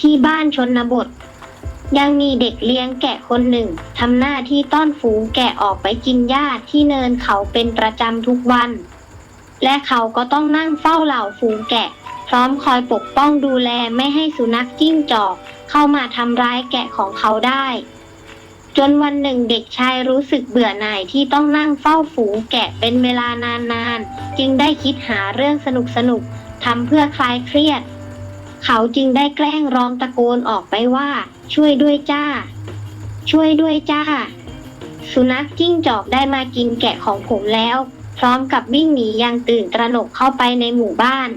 ที่บ้านชนบท ยังมีเด็กเลี้ยงแกะคนหนึ่งทำหน้าที่ต้อนฝูงแกะออกไปกินหญ้าที่เนินเขาเป็นประจำทุกวัน และเขาก็ต้องนั่งเฝ้าเหล่าฝูงแกะ พร้อมคอยปกป้องดูแลไม่ให้สุนัขจิ้งจอกเข้ามาทำร้ายแกะของเขาได้ จนวันหนึ่งเด็กชายรู้สึกเบื่อหน่ายที่ต้องนั่งเฝ้าฝูงแกะเป็นเวลานานๆ จึงได้คิดหาเรื่องสนุกๆทำเพื่อคลายเครียด เขาจึงได้แกล้งร้องตะโกนออกไปว่า ช่วยด้วยจ้า ช่วยด้วยจ้า สุนัขจิ้งจอกได้มากินแกะของผมแล้ว พร้อมกับวิ่งหนีอยังตื่นตระหนกเข้าไปในหมู่บ้าน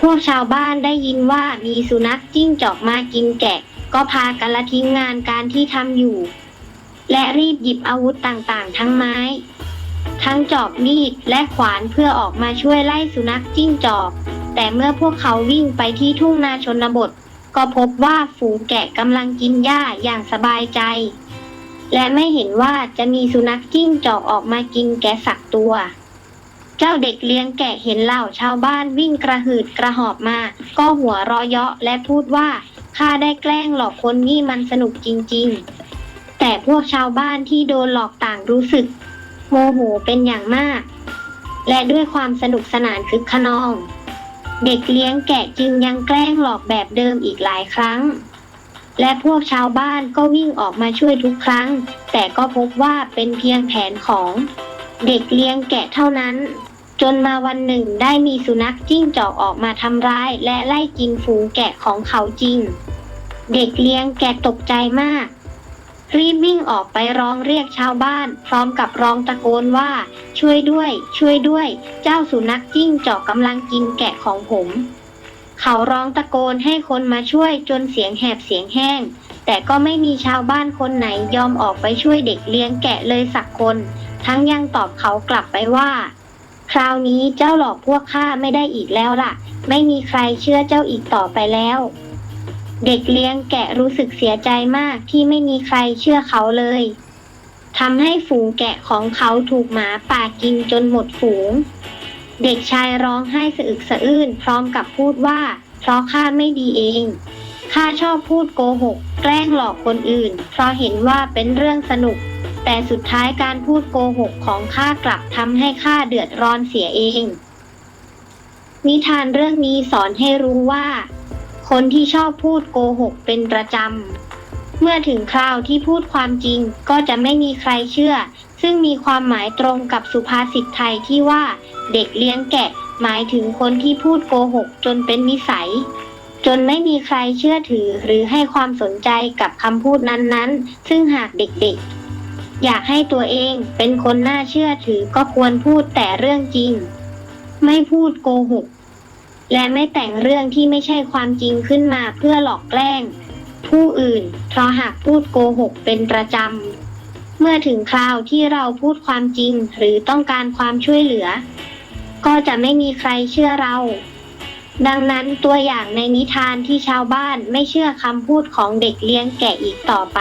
พวกชาวบ้านได้ยินว่ามีสุนัขจิ้งจอกมากินแกะ ก็พากันละทิ้งงานการที่ทำอยู่ และรีบหยิบอาวุธต่างๆ ทั้งไม้ ทั้งจอบมีดและขวานเพื่อออกมาช่วยไล่สุนัขจิ้งจอก แต่เมื่อพวกเขาวิ่งไปที่ทุ่งนาชนบท ก็พบว่าฝูงแกะกำลังกินหญ้าอย่างสบายใจ และไม่เห็นว่าจะมีสุนัขจิ้งจอกออกมากินแกะสักตัว เจ้าเด็กเลี้ยงแกะเห็นเหล่าชาวบ้านวิ่งกระหืดกระหอบมา ก็หัวเราะเยาะและพูดว่าข้าได้แกล้งหลอกคนนี่มันสนุกจริง ๆ แต่พวกชาวบ้านที่โดนหลอกต่างรู้สึก โมโหเป็นอย่างมาก และด้วยความสนุกสนานคึกขนอง เด็กเลี้ยงแกะจึงยังแกล้งหลอกแบบเดิมอีกหลายครั้ง และพวกชาวบ้านก็วิ่งออกมาช่วยทุกครั้ง แต่ก็พบว่าเป็นเพียงแผนของเด็กเลี้ยงแกะเท่านั้น จนมาวันหนึ่งได้มีสุนัขจิ้งจอกออกมาทำร้าย และไล่กินฝูงแกะของเขาจริง เด็กเลี้ยงแกะตกใจมาก รีบวิ่งออกไปร้องเรียกชาวบ้าน พร้อมกับร้องตะโกนว่า ช่วยด้วย ช่วยด้วย เจ้าสุนัขจิ้งจอกกำลังกินแกะของผม เขาร้องตะโกนให้คนมาช่วยจนเสียงแหบเสียงแห้ง แต่ก็ไม่มีชาวบ้านคนไหนยอมออกไปช่วยเด็กเลี้ยงแกะเลยสักคน ทั้งยังตอบเขากลับไปว่า คราวนี้เจ้าหลอกพวกข้าไม่ได้อีกแล้วล่ะ ไม่มีใครเชื่อเจ้าอีกต่อไปแล้ว เด็กเลี้ยงแกะรู้สึกเสียใจมากที่ไม่มีใครเชื่อเขาเลยทำให้ฝูงแกะของเขาถูกหมาป่ากินจนหมดฝูง เด็กชายร้องไห้สะอึกสะอื้นพร้อมกับพูดว่า เพราะข้าไม่ดีเอง ข้าชอบพูดโกหก แกล้งหลอกคนอื่น เพราะเห็นว่าเป็นเรื่องสนุก แต่สุดท้ายการพูดโกหกของข้ากลับทำให้ข้าเดือดร้อนเสียเอง นิทานเรื่องนี้สอนให้รู้ว่า คนที่ชอบพูดโกหกเป็นประจำ เมื่อถึงคราวที่พูดความจริงก็จะไม่มีใครเชื่อ ซึ่งมีความหมายตรงกับสุภาษิตไทยที่ว่า เด็กเลี้ยงแกะ หมายถึงคนที่พูดโกหกจนเป็นนิสัย จนไม่มีใครเชื่อถือหรือให้ความสนใจกับคำพูดนั้นๆ ซึ่งหากเด็กๆ อยากให้ตัวเองเป็นคนน่าเชื่อถือก็ควรพูดแต่เรื่องจริง ไม่พูดโกหก และไม่แต่งเรื่องที่ไม่ใช่ความจริงขึ้นมาเพื่อหลอกแกล้ง ผู้อื่น เพราะหากพูดโกหกเป็นประจำ เมื่อถึงคราวที่เราพูดความจริงหรือต้องการความช่วยเหลือ ก็จะไม่มีใครเชื่อเรา ดังนั้นตัวอย่างในนิทานที่ชาวบ้านไม่เชื่อคำพูดของเด็กเลี้ยงแกะอีกต่อไป